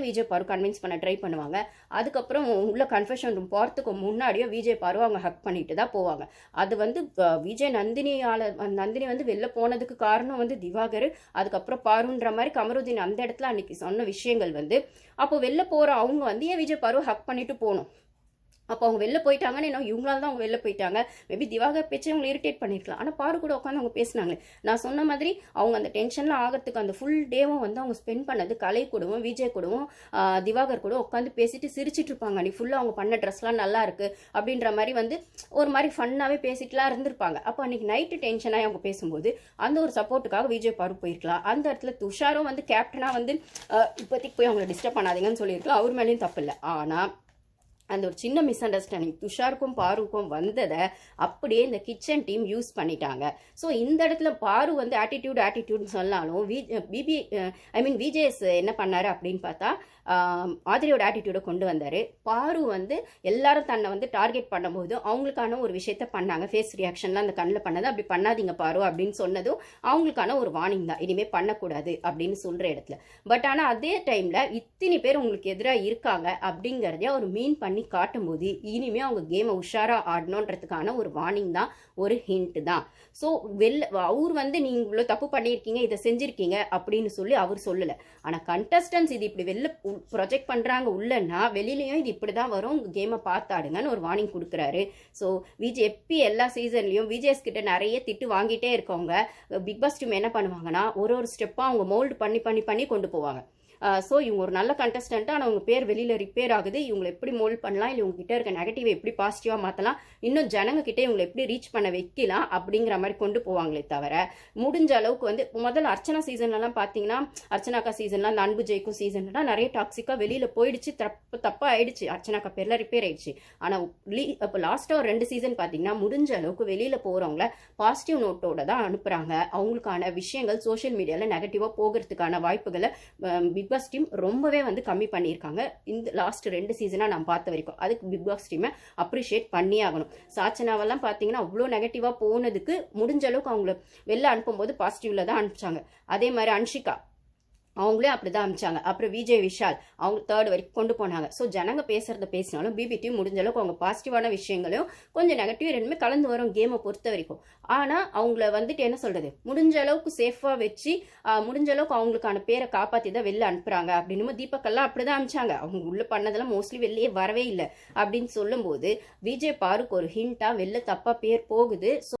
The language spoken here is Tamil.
மாதிரி விஜய் பாரு கன்வின்ஸ் பண்ண ட்ரை பண்ணுவாங்க. அதுக்கப்புறம் உள்ள கன்ஃபெஷன் ரூம் போகிறதுக்கு முன்னாடியே விஜய் பாரு அவங்க ஹக் பண்ணிட்டு தான் போவாங்க. அது வந்து விஜய் நந்தினியால நந்தினி வந்து வெளில போனதுக்கு காரணம் வந்து திவாகர். அதுக்கப்புறம் பாருன்ற மாதிரி கமருதீன் அந்த இடத்துல அன்னைக்கு சொன்ன விஷயங்கள் வந்து அப்போ வெளில போகிற அவங்க வந்து ஏன் விஜய் பாரு ஹக் பண்ணிட்டு போகணும்? அப்போ அவங்க வெளில போயிட்டாங்கன்னு என்ன இவங்களால தான் அவங்க வெளில போயிட்டாங்க. மேபி திவாகர் பேச்சு அவங்க இரிட்டேட் பண்ணியிருக்கலாம் ஆனால் பாரு கூட உட்காந்து அவங்க பேசினாங்களே. நான் சொன்ன மாதிரி அவங்க அந்த டென்ஷனில் ஆகிறதுக்கு அந்த ஃபுல் டேவும் வந்து அவங்க ஸ்பெண்ட் பண்ணது கலை கூடவும் விஜய் கூடவும் திவாகர் கூட உட்காந்து பேசிட்டு சிரிச்சிட்டு இருப்பாங்க. நீ ஃபுல்லாக அவங்க பண்ண ட்ரெஸ்லாம் நல்லா இருக்கு அப்படின்ற மாதிரி வந்து ஒரு மாதிரி ஃபன்னாகவே பேசிட்டுலாம் இருந்திருப்பாங்க. அப்போ அன்னைக்கு நைட்டு டென்ஷனாக அவங்க பேசும்போது அந்த ஒரு சப்போர்ட்டுக்காக விஜய் பாரு போயிருக்கலாம். அந்த இடத்துல துஷாரும் வந்து கேப்டனாக வந்து இப்போதைக்கு போய் அவங்கள டிஸ்டர்ப் பண்ணாதீங்கன்னு சொல்லியிருக்கலாம். அவர் மேலேயும் தப்பு இல்லை. ஆனால் அந்த ஒரு சின்ன மிஸ் அண்டர்ஸ்டாண்டிங் துஷாருக்கும் பாருக்கும் வந்ததை அப்படியே இந்த கிச்சன் டீம் யூஸ் பண்ணிட்டாங்க. ஸோ இந்த இடத்துல பாரு வந்து ஆட்டிடியூட் ஆட்டிடியூட்னு சொன்னாலும் V BB I mean VJS என்ன பண்ணார் அப்படின்னு பார்த்தா ஆதிரியோட ஆட்டிடியூடை கொண்டு வந்தார். பாரு வந்து எல்லாரும் தன்னை வந்து டார்கெட் பண்ணும்போது அவங்களுக்கான ஒரு விஷயத்த பண்ணாங்க. ஃபேஸ் ரியாக்ஷன்லாம் அந்த கண்ணில் பண்ணது. அப்படி பண்ணாதீங்க பாரு அப்படின்னு சொன்னதும் அவங்களுக்கான ஒரு வார்னிங் தான். இனிமேல் பண்ணக்கூடாது அப்படின்னு சொல்கிற இடத்துல. பட் ஆனால் அதே டைமில் இத்தனை பேர் உங்களுக்கு எதிராக இருக்காங்க அப்படிங்கிறதே அவர் மீன் பண்ணி காட்டும்போது இனிமேல் அவங்க கேமை உஷாராக ஆடணுன்றதுக்கான ஒரு வார்னிங் தான் ஒரு ஹிண்ட் தான். ஸோ வெளில அவர் வந்து நீங்கள் இவ்வளோ தப்பு பண்ணியிருக்கீங்க இதை செஞ்சுருக்கீங்க அப்படின்னு சொல்லி அவர் சொல்லலை. ஆனால் கண்டஸ்டன்ஸ் இது இப்படி வெளில ப்ரொஜெக்ட் பண்ணுறாங்க உள்ளன்னா வெளியிலயும் இது இப்படி தான் வரும் கேமை பார்த்தாடுங்கன்னு ஒரு வார்னிங் கொடுக்குறாரு. ஸோ விஜய் எப்பி எல்லா சீசன்லையும் விஜேஸ் கிட்ட நிறைய திட்டு வாங்கிட்டே இருக்கவங்க பிக் பாஸ் டீம் என்ன பண்ணுவாங்கன்னா ஒரு ஒரு ஸ்டெப்பாக அவங்க மோல்டு பண்ணி பண்ணி பண்ணி கொண்டு போவாங்க. ஸோ இவங்க ஒரு நல்ல கண்டஸ்டன்ட் ஆனால் அவங்க பேர் வெளியில் ரிப்பேர் ஆகுது. இவங்களை எப்படி மோல்ட் பண்ணலாம்? இல்லை உங்ககிட்ட இருக்க நெகட்டிவ் எப்படி பாசிட்டிவாக மாற்றலாம் இன்னும் ஜனங்க கிட்டே இவங்களை எப்படி ரீச் பண்ண வைக்கலாம்? அப்படிங்கிற மாதிரி கொண்டு போவாங்களே தவிர முடிஞ்ச அளவுக்கு வந்து முதல்ல அர்ச்சனா சீசன்லலாம் பார்த்தீங்கன்னா அர்ச்சனாக்கா சீசன்லாம் அந்த அன்பு ஜெயிக்கும் சீசன்லாம் நிறைய டாக்ஸிக்காக வெளியில் போயிடுச்சு. தப்பு தப்பாக ஆயிடுச்சு அர்ச்சனாக்கா பேரில் ரிப்பேர் ஆயிடுச்சு. ஆனால் லீ இப்போ லாஸ்ட்டாக ஒரு ரெண்டு சீசன் பார்த்தீங்கன்னா முடிஞ்ச அளவுக்கு வெளியில் போகிறவங்கள பாசிட்டிவ் நோட்டோட தான் அனுப்புகிறாங்க அவங்களுக்கான விஷயங்கள் சோஷியல் மீடியாவில் நெகட்டிவாக போகிறதுக்கான வாய்ப்புகளை பிக் பாஸ் டீம் ரொம்பவே வந்து கம்மி பண்ணியிருக்காங்க. இந்த லாஸ்ட் ரெண்டு சீசனாக நான் பார்த்த வரைக்கும். அதுக்கு பிக் பாஸ் டீமை அப்ரிஷியேட் பண்ணியே ஆகணும். சாச்சனாவெல்லாம் பார்த்தீங்கன்னா அவ்வளோ நெகட்டிவாக போனதுக்கு முடிஞ்ச அளவுக்கு அவங்கள வெளில அனுப்பும்போது பாசிட்டிவில் தான் அனுப்பிச்சாங்க. அதே மாதிரி அன்ஷிகா அவங்களே அப்படி தான் அமிச்சாங்க. அப்புறம் விஜய் விஷால் அவங்க தேர்ட் வரைக்கும் கொண்டு போனாங்க. ஸோ ஜனங்க பேசுறத பேசினாலும் பிபிடியும் முடிஞ்ச அளவுக்கு அவங்க பாசிட்டிவான விஷயங்களையும் கொஞ்சம் நெகட்டிவ் ரெண்டுமே கலந்து வரும் கேமை பொறுத்த வரைக்கும். ஆனால் அவங்கள வந்துட்டு என்ன சொல்றது? முடிஞ்ச அளவுக்கு சேஃபாக வச்சு முடிஞ்ச அளவுக்கு அவங்களுக்கான பேரை காப்பாற்றி தான் வெளில அனுப்புறாங்க. அப்படின்னு தீபக்கெல்லாம் அப்படி தான் அமிச்சாங்க. அவங்க உள்ள பண்ணதெல்லாம் மோஸ்ட்லி வெளியே வரவே இல்லை. அப்படின்னு சொல்லும்போது விஜய் பாருக்கு ஒரு ஹிண்டா வெளில தப்பா பேர் போகுது. ஸோ